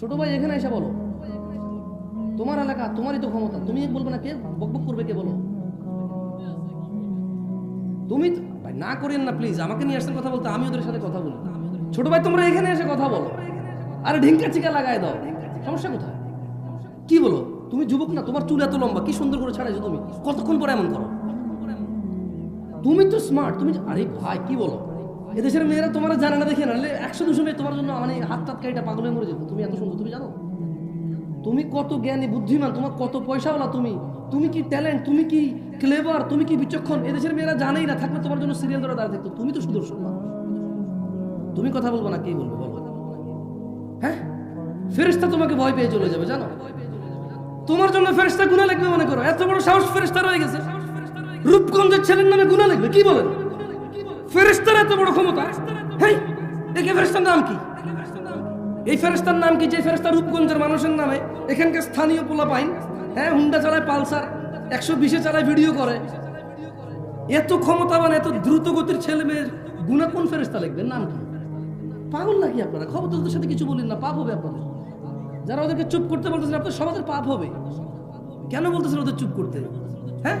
ছোট ভাই এখানে এসে বলো। তোমার এলাকা, তোমারই তো ক্ষমতা। তুমি বলবে না, কে বকবক করবে কে বলো? তুমি ভাই, না করেন না প্লিজ আমাকে নিয়ে আসছেন কথা বলতে, আমি ওদের সাথে কথা বলি। ছোট ভাই, তোমরা এখানে এসে কথা বলো। আরে, ঢিঙ্কা চিকা লাগায় দাও। সমস্যা কোথায়? কি বলো? তুমি যুবক না, তোমার চুল এত লম্বা, কি সুন্দর করে ছাড়াইছো তুমি? কতক্ষণ পরে এমন করো? তুমি তো স্মার্ট তুমি আরে ভাই, কি বলো? এদেশের মেয়েরা তোমার জানে না দেখে না, নাহলে একশো, দুশো মেয়ে তোমার জন্য মানে হাত টাত কাইটা পাগল হয়ে মরে যেত তুমি এত সুন্দর, তুমি জানো? তুমি কত জ্ঞানী, বুদ্ধিমান, তোমার কত পয়সাওয়ালা তুমি? তুমি কি ট্যালেন্ট, তুমি কি ক্লেভার তুমি কি বিচক্ষণ? এদেশের মেয়েরা জানেই না, থাকলে তোমার জন্য সিরিয়াল ধরে দাঁড়িয়ে থাকতো। তুমি তো সুদর্শন মানুষ। তুমি কথা বলব না, কে বলবে? বলো। হ্যাঁ? ফেরেশতা তোমাকে ভয় পেয়ে চলে যাবে, জানো? তোমার জন্য ফেরেশতা গুণা লিখবে মনে করো। এত বড় সাহস ফেরেশতা রয়ে গেছে। রূপগঞ্জের ছেলের নামে গুণা লিখবে কি বলেন? ফেরেশতার এত বড় ক্ষমতা? হেই একে ফেরেশতার নাম কি? এই ফেরেশতার নাম কি যে ফেরেশতা রূপগঞ্জের মানুষের নামে? এখানকার স্থানীয় পোলা পাইন হ্যাঁ হুন্ডা চালায় পালসার, একশো বিশে চালায় ভিডিও করে। এত ক্ষমতাবান, এত দ্রুত গতির ছেলে মেয়ের গুণা কোন ফেরেশতা লিখবেন? নাম কি? পাগল নাকি আপনারা? খবর ওদের সাথে কিছু বলেন না, পাপ হবে আপনাদের। যারা ওদেরকে চুপ করতে বলতেছেন আপনার সমাজের পাপ হবে। কেন বলতেছেন ওদের চুপ করতে? হ্যাঁ?